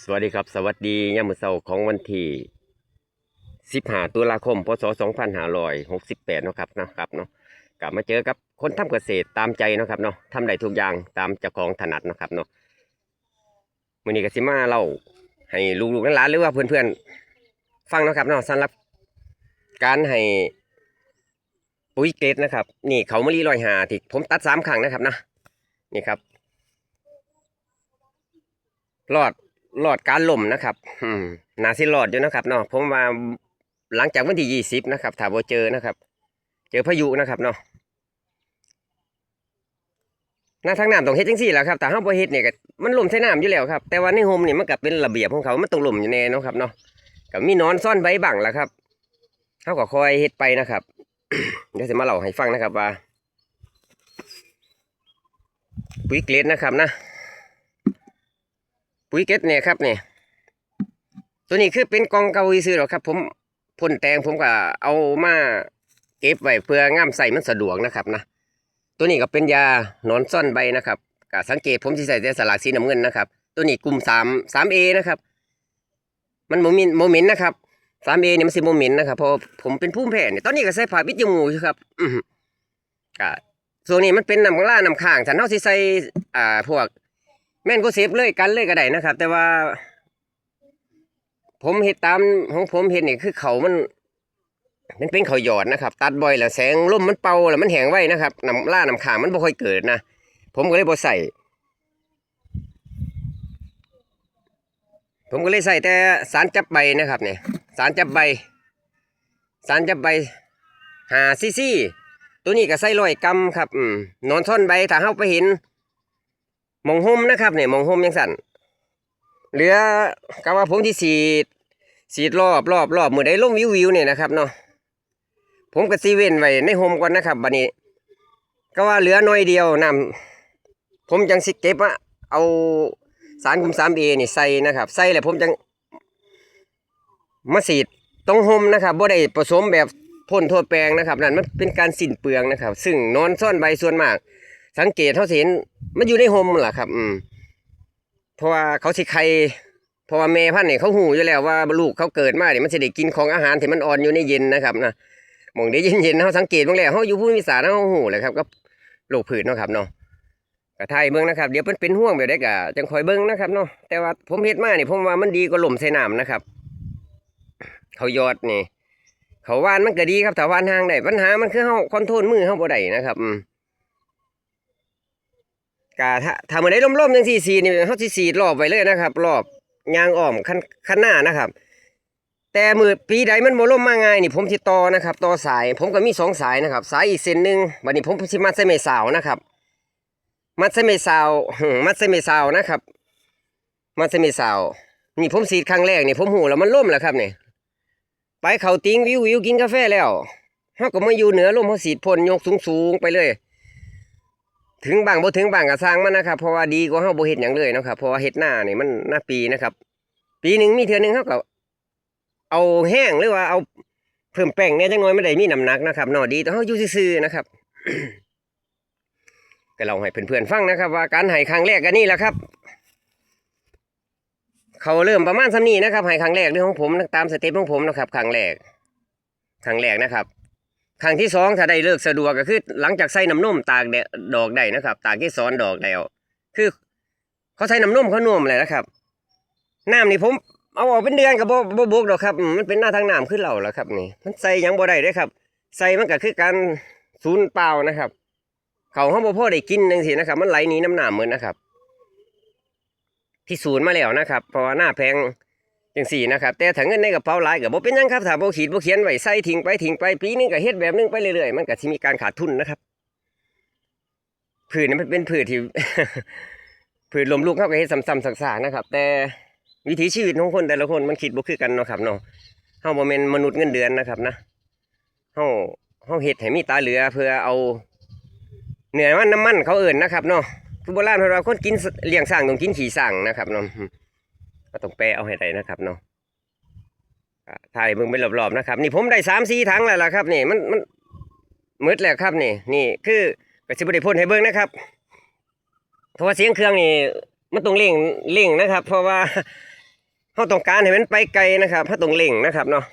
สวัสดีครับ สวัสดียามมื้อเช้าของวันที่15ตุลาคม พศ 2568เนาะครับนะครับเนาะกลับมาเจอกับคนทำเกษตรตามใจเนาะครับเนาะทำได้ทุกอย่างตามเจ้าของถนัดเนาะครับเนาะมื้อนี้ก็สิมาเล่าให้ลูกๆหลานๆหรือว่าเพื่อนๆฟังเนาะครับเนาะสำหรับการให้ปุ๋ยเกรดนะครับ นี่เขามะลิลอยหาที่ผมตัดสามครั้งนะครับนะนี่ครับรอด รอดการล่มนะครับอืมนาสิรอดอยู่นะครับเนาะผมว่าหลังจากวันที่ยี่สิบนะครับถ้าบ่เจอนะครับ เจอพายุนะครับเนาะหน้าทางน้ำต้องเฮ็ดจังซี่แหละครับแต่เฮาบ่เฮ็ดเนี่ยมันล่มใส่น้ำอยู่แล้วครับแต่ว่าในโฮมเนี่ยมันก็เป็นระเบียบของเขามันต้องล่มอยู่แน่นะครับเนาะก็มีนอนซ่อนใบบังแหละครับเฮาก็คอยเฮ็ดไปนะครับเดี๋ยวสิมาเล่าให้ฟังนะครับว่าปุ๋ยเกล็ดนะครับนะ ปุ๋ยเก็ดเนี่ยครับเนี่ยตัวนี้คือเป็นกองเกาอีซื้อหรอกครับ ผมพ่นแตงผมก็เอามาเก็บไว้เพื่องามใส่มันสะดวกนะครับนะตัวนี้ก็เป็นยาหนอนซ่อนใบนะครับก็สังเกตผมที่ใส่แต่สลากสีน้ำเงินนะครับ ตัวนี้กลุ่มสามสามเอนะครับ มันโมมินโมเมินนะครับสามเอเนี่ยมันสิโมเมินนะครับพราะผมเป็นผู้แพ้เนี่ยตอนนี้ก็ใส่ผ้าปิดจมูกครับอือหือก็ส่วนนี้มันเป็นน้ำล่าน้ำข้างฉันเท่าสิใส่อ่าพวก แม่นก็เซฟเลยกันเลยก็ได้นะครับ แต่ว่า ผมเห็ดตามของผมเห็ดนี่คือเขามันมันเป็นเขาหยอดนะครับ ตัดบ่อยแล้วแสงลมมันเป่าแล้วมันแห้งไว้นะครับน้ำล่าน้ำขางมันบ่ค่อยเกิดนะผมก็เลยบ่ใส่ผมก็เลยใส่แต่สารจับใบนะครับเนี่ยสารจับใบ สารจับใบหาซีซีตัวนี้ก็ใส่ร้อยกรัมครับอืมนอนท่อนใบถ้าเฮาไปเห็น มองห่มนะครับเนี่ยมองห่มยังสั่นเหลือก็ว่าผมที่สีดสีดรอบรอบรอบมือได้ลงวิววิวเนี่ยนะครับเนาะผมก็ซีเว้นไว้ในห่มก่อนนะครับบัดนี้ ก็ว่าเหลือน้อยเดียวนำผมจังสิเก็บอะเอาสารคุมสามเอนี่ใส่นะครับ ใส่แล้วผมจังมาสีดตรงห่มนะครับบ่ได้ผสมแบบพ่นทั่วแปลงนะครับนั่นมันเป็นการสิ้นเปลืองนะครับ ซึ่งนอนซ่อนใบส่วนมาก สังเกตเขาเห็นมันอยู่ในโฮมแหละครับ อืมเพราะว่าเขาสิไข่เพราะว่าแม่พันธุ์เนี่ยเขาหูอยู่แล้วว่าลูกเขาเกิดมาเนี่ยมันจะได้กินของอาหารที่มันอ่อนอยู่ในเย็นนะครับนะมองได้เย็นเย็นๆเขาสังเกตบ้างแล้วเขาอยู่ผู้มีสารเขาหูเลยครับก็โรคผืดเนาะครับเนาะกระไทยเบิ้งนะครับเดี๋ยวเป็นเป็นห่วงแบบได้กะจังคอยเบิ้งนะครับเนาะแต่ว่าผมเฮ็ดมาเนี่ยผมว่ามันดีกว่าหล่มใส่น้ำนะครับ เขายอดนี่เขาว่านมันก็ดีครับแต่ว่านหางได้ปัญหามันคือเขาคอนโทรลมือเขาบ่ได้นะครับอืม กาถ้าถ้าเมื่อใดล่มๆจังสี่สีนี่เขาสิสีดรอบไว้เลยนะครับรอบยางอ้อมคันคันหน้านะครับ แต่มือปีใดมันบ่ล่มมาง่ายนี่ผมสิต่อนะครับต่อสาย ผมก็มีสองสายนะครับ สายอีกเส้นหนึ่งบัดนี้ผมสิมัดใส่เมสาวนะครับ มัดใส่เมสาวมัดใส่เมสาวนะครับ มัดใส่เมสาวนี่ผมสีดครั้งแรกนี่ผมหูแล้วมันล่มแล้วครับนี่ไปเขาติ้งวิววิวกินกาแฟแล้วเฮาก็มาอยู่เหนือลมเฮาสีดพ่นยกสูงๆไปเลย ถึงบางบ่ถึงบางก็สร้างมันนะครับเพราะว่าดีกว่าเฮาบ่เฮ็ดหยังเลยเนาะครับเพราะว่าเฮ็ดหน้านี่มันหน้าปีนะครับ ปีหนึ่งมีเทื่อหนึงเฮาก็เอาแห้งหรือว่าเอาเพิ่มแป้งเนี่ยจังน้อยไม่ได้มีน้ำหนักนะครับเนาะดีแต่เฮาอยู่ซื่อๆนะครับก็เล่าให้เพื่อนๆฟังนะครับ ว่าการให้ครั้งแรกก็นี่แหละครับเขาเริ่มประมาณซำนี้นะครับให้ครั้งแรกเรื่องของผมตามสเต็ปของผมนะครับครั้งแรกครั้งแรกนะครับ ครั้งที่สองถ้าได้เลิกสะดวกก็คือ หลังจากใส่น้ำนมตากแดดดอกได้นะครับ ตากที่ซ้อนดอกแล้วคือ เขาใส่น้ำนมเขานุ่มเลยนะครับน้ำนี่ผมเอาออกเป็นเดือนกับบ่บ่บกดอกครับ มันเป็นหน้าทางน้ำขึ้นเหล่าแล้วครับนี่ มันใส่ยังบ่ได้เด้ครับ ใส่มันก็คือการสูญเปล่านะครับ เขาเขาบ่พอได้กินจังซี่นะครับ มันไหลหนีน้ำหนามเหมือนนะครับที่ศูนย์มาแล้วนะครับ เพราะว่าหน้าแพง จังสี่นะครับแต่ถ้าเงินในกระเป๋าหลายก็บ่เป็นหยังครับถ้าบ่ขีดบ่เขียนไว้ใส่ทิ้งไปทิ้งไปปีนึงก็เฮ็ดแบบนึงไปเรื่อยๆมันก็สิมีการขาดทุนนะครับพืชนี่มันเป็นพืชที่พืชลมลุกเข้าก็เฮ็ดซ้ำๆซากๆนะครับ แต่วิถีชีวิตของคนแต่ละคนมันคิดบ่คือกันเนาะครับเนาะเฮาบ่แม่นมนุษย์เงินเดือนนะครับนะเฮาเฮาเฮ็ดให้มีตาเหลือ เพื่อเอาเหนื้อยมันน้ำมันเขาเอิ้นนะครับเนาะผู้โบราณเพิ่นว่าคนกินเลี้ยงสร้างต้องกินขี้สร้างนะครับเนาะ ก็ต้องแปลเอาให้ได้นะครับเนาะอ่าถ่ายเบิ่งไปรอบๆนะครับ นี่ผมได้สามสี่ถังแล้วล่ะครับนี่มันมันมืดแล้วครับนี่ นี่คือกระสิบได้พ่นให้เบิ่งนะครับ เพราะว่าเสียงเครื่องนี่มันต้องเร่งเร่งนะครับ เพราะว่าเขาต้องการให้มันไปไกลนะครับเขาต้องเล่งนะครับเนาะ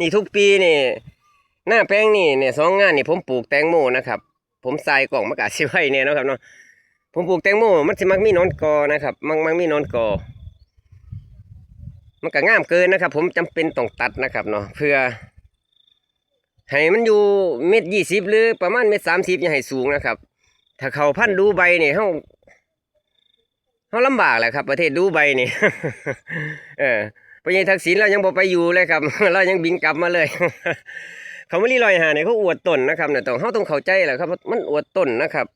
นี่ทุกปีนี่หน้าแป้งนี่เนี่ยสองงานนี่ผมปลูกแตงโมนะครับ ผมใส่กล่องมะกาสิไว้เนี่ยนะครับเนาะ ผมปลูกแตงโมมันสิมักมีนอนกอนะครับ มักมักมีนอนกอ มันก็ง่ามเกินนะครับ ผมจำเป็นต้องตัดนะครับเนาะเพื่อให้มันอยู่เม็ดยี่สิบหรือประมาณเม็ดสามสิบอย่าให้สูงนะครับ ถ้าเขาพันธุ์ดูใบเนี่ยเขาเขาลำบากแหละครับ ประเทศดูใบเนี่ยเออพระยาทักษิณเรายังบอไปอยู่เลยครับ เรายังบินกลับมาเลยเขาไม่รีลอยหาเนี่ยเขาอวดตนนะครับเนี่ยต้องเขาต้องเข้าใจแหละครับว่ามันอวดตนนะครับ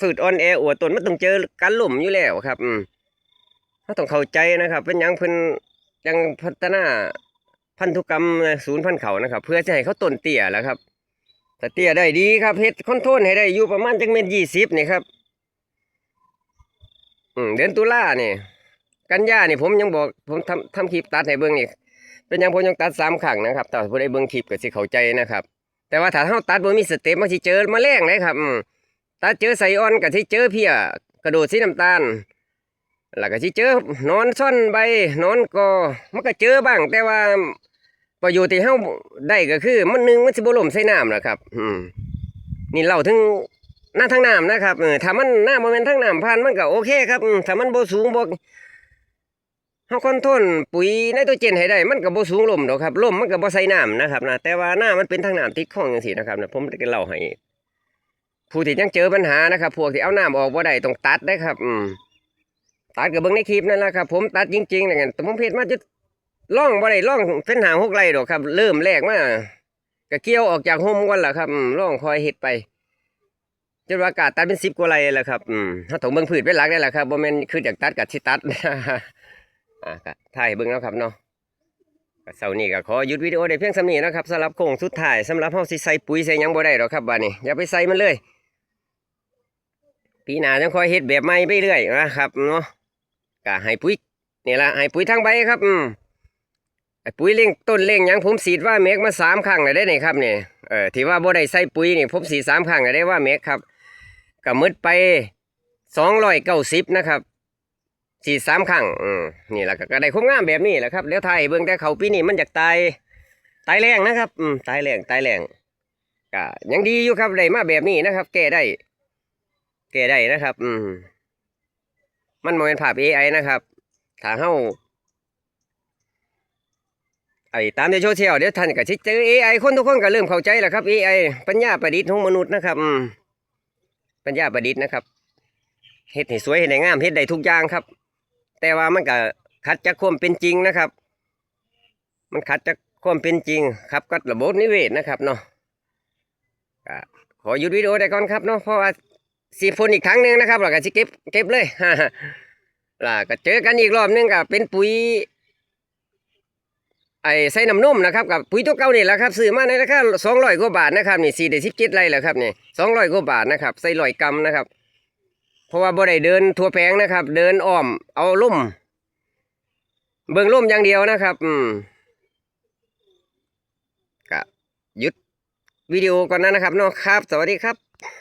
ฝืดอ่อนแออวดตนมันต้องเจอการล่มอยู่แล้วครับ อืมเขาต้องเข้าใจนะครับ เป็นยังเพิ่นยังพัฒนาพันธุกรรมศูนย์พันเขานะครับ เพื่อจะให้เขาต้นเตี้ยแล้วครับถ้าเตี้ยได้ดีครับเฮ็ดคอนโทรลให้ได้อยู่ประมาณจังเม็ดยี่สิบนี่ครับ อืมเดือนตุลาเนี่ยกันยาเนี่ยผมยังบอกผมทำทำคลิปตัดให้เบิ่งนี่เป็นยังผมยังตัดสามครั้งนะครับแต่ผู้ใดเบิ่งคลิปก็สิเข้าใจนะครับ แต่ว่าถ้าเฮาตัดบ่มีสเต็ปมันสิเจอมาแมลงเลยครับ อืมตัดเจอไสอ่อนก็สิเจอเพียกระโดดสีน้ำตาล แล้วก็สิเจอนอนซ่อนใบนอนกอมันก็เจอบ้าง แต่ว่าประโยชน์ที่เฮาได้ก็คือ มันนึงมันสิบ่ล่มใส่น้ำนะครับ อืมนี่เล่าถึงหน้าทางน้ำนะครับถ้ามันหน้าบ่แม่นทางน้ำผ่านมันก็โอเคครับถ้ามันบ่สูงบ่เฮาคอนโทรลปุ๋ยไนโตรเจนให้ได้ มันก็บ่สูงลมดอกครับลมมันก็บ่ใส่น้ำนะครับนะแต่ว่าหน้ามันเป็นทางน้ำติดคลองจังซี่นะครับนะผมจะเล่าให้ ผู้ที่ยังเจอปัญหานะครับ พวกที่เอาน้ำออกบ่ได้ต้องตัดได้ครับ อืมตัดก็เบิ่งในคลิปนั่นแหละครับ ผมตัดจริงๆนะกันแต่ผมเฮ็ดมาจะล่องบ่ได้ล่องเป็นหางหกไรดอกครับ เริ่มแรกมาก็เกี่ยวออกจากโฮมก่อนละครับล่องคอยเฮ็ดไปจนว่ากาตัดเป็นสิบกว่าไรแหล้วครับ อืมถ้าถงเบิ่งพืชเป็นหลักได้แหละครับบ่แม่นคือจากตัดกับสิตัดอ่าถ่ายเบิ่งแล้วครับเนาะเสาร์นี้ก็ขอหยุดวิดีโอได้เพียงสำนี้นะครับสำหรับโค้งสุดท้ายสำหรับเฮาสิใส่ปุ๋ยใส่ยังบ่ได้หรอกครับบัดนี้อย่าไปใส่มันเลย ปีหน้าจังค่อยเฮ็ดแบบใหม่ไปเรื่อยนะครับเนาะก็ให้ปุ๋ยนี่ละให้ปุ๋ยทางใบครับอืมไอ้ปุ๋ยเร่งต้นเร่งยังผมสีดว่าเมกมาสามครั้งแล้วได้นี่ครับเนี่ยเออที่ว่าบ่ได้ใส่ปุ๋ยนี่ผมสีสามครั้งแล้วได้ว่าเมกครับก็มืดไปสองร้อยเก้าสิบนะครับสีสามครั้งอืมนี่แหละก็ได้คุ้มงามแบบนี้แหละครับแล้วไทยเบิ่งแต่เขาปีนี้มันอยากตายตายแรงนะครับอืมตายแรงตายแรงก็ยังดีอยู่ครับได้มาแบบนี้นะครับ แก้ได้ แก้ได้นะครับ อืมมันโมเป็นภาพ AI นะครับถ้าเฮาไอ้ตามในโซเชียลเดี๋ยวท่านก็สิเจอ AI คนทุกคนก็เริ่มเข้าใจแล้วครับ AI ปัญญาประดิษฐ์ของมนุษย์นะครับอืมปัญญาประดิษฐ์นะครับเฮ็ดให้สวยเฮ็ดให้งามเฮ็ดได้ทุกอย่างครับ แต่ว่ามันก็ขัดจากความเป็นจริงนะครับ มันขัดจากความเป็นจริงครับกับระบบนิเวศนะครับเนาะขอหยุดวิดีโอได้ก่อนครับเนาะเพราะว่า สีพ่นอีกครั้งหนึ่งนะครับแล้วก็สิเก็บเก็บเลยฮ่าฮ่าล่ะก็เจอกันอีกรอบหนึงก็เป็นปุ๋ยไอ้ใส่น้ำนมนะครับกับปุ๋ยตัวเก่านี่แหละครับซื้อมาในราคาสองร้อยกว่าบาทนะครับนี่สี่เดสิบเจ็ดไรแหละครับนี่สองร้อยกว่าบาทนะครับใส่ร้อยกรัมนะครับ เพราะว่าบ่ได้เดินทัวแปลงนะครับ เดินอ้อมเอาล่มเบิ่งล่มอย่างเดียวนะครับ อืมก็หยุดวิดีโอก่อนนะนะครับเนาะครับ สวัสดีครับ